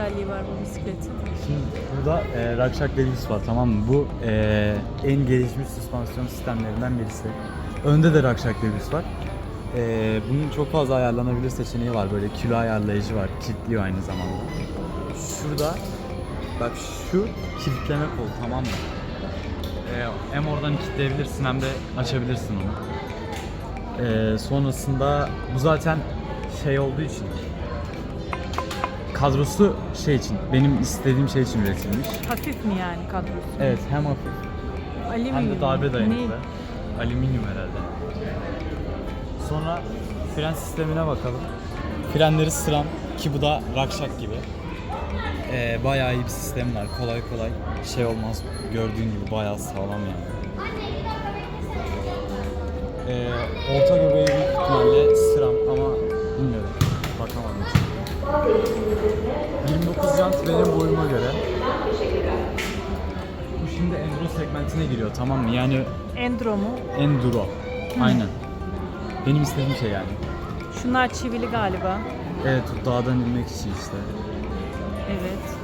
özelliği var bu bisikletin? Şimdi burada e, Rakşak Deluxe var tamam mı? Bu e, en gelişmiş süspansiyon sistemlerinden birisi. Önde de Rakşak Deluxe var. E, bunun çok fazla ayarlanabilir seçeneği var. Böyle kilo ayarlayıcı var. Kilitliyor aynı zamanda. Şurada bak şu kilitleme kolu tamam mı? E, hem oradan kilitleyebilirsin hem de açabilirsin onu. E, sonrasında bu zaten şey olduğu için kadrosu şey için, benim istediğim şey için üretilmiş. Hafif mi yani kadrosu? Evet, hem hafif Alüminyum. hem de darbe dayanıklı. Alüminyum herhalde. Sonra fren sistemine bakalım. Frenleri sıram ki bu da rakşak gibi. Ee, bayağı iyi bir sistem var. Kolay kolay şey olmaz. Gördüğün gibi bayağı sağlam yani. Ee, orta göbeği benim boyuma göre. Bu şimdi enduro segmentine giriyor tamam mı? Yani Endro mu? enduro. Aynen. Benim istediğim şey yani. Şunlar çivili galiba. Evet dağdan inmek için işte. Evet.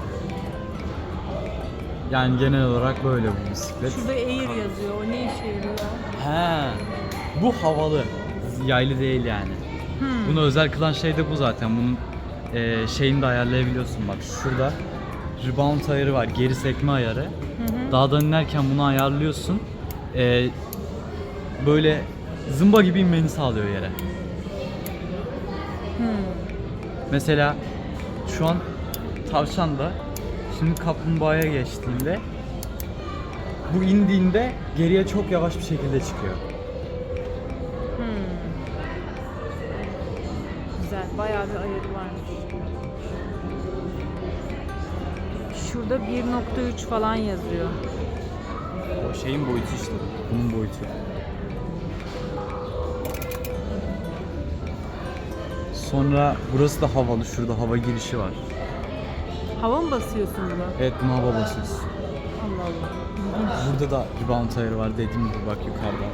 Yani genel olarak böyle bu bisiklet. Şurada Air yazıyor. O ne işe yarıyor? He. Bu havalı. Yaylı değil yani. Hmm. Bunu özel kılan şey de bu zaten. Bunun e, şeyini de ayarlayabiliyorsun bak. Şurada rebound ayarı var. Geri sekme ayarı. Hı hı. Dağdan inerken bunu ayarlıyorsun. E, böyle zımba gibi inmeni sağlıyor yere. Hmm. Mesela şu an tavşan da şimdi kaplumbağaya geçtiğinde bu indiğinde geriye çok yavaş bir şekilde çıkıyor. Hmm. Güzel. Bayağı bir ayarı varmış. Şurada 1.3 falan yazıyor. O şeyin boyutu işte. Bunun boyutu. Sonra burası da havalı. Şurada hava girişi var. Hava mı basıyorsun buna? Evet buna hava basıyorsun. Allah Allah. Burada da rebound ayarı var dediğim gibi bak yukarıda.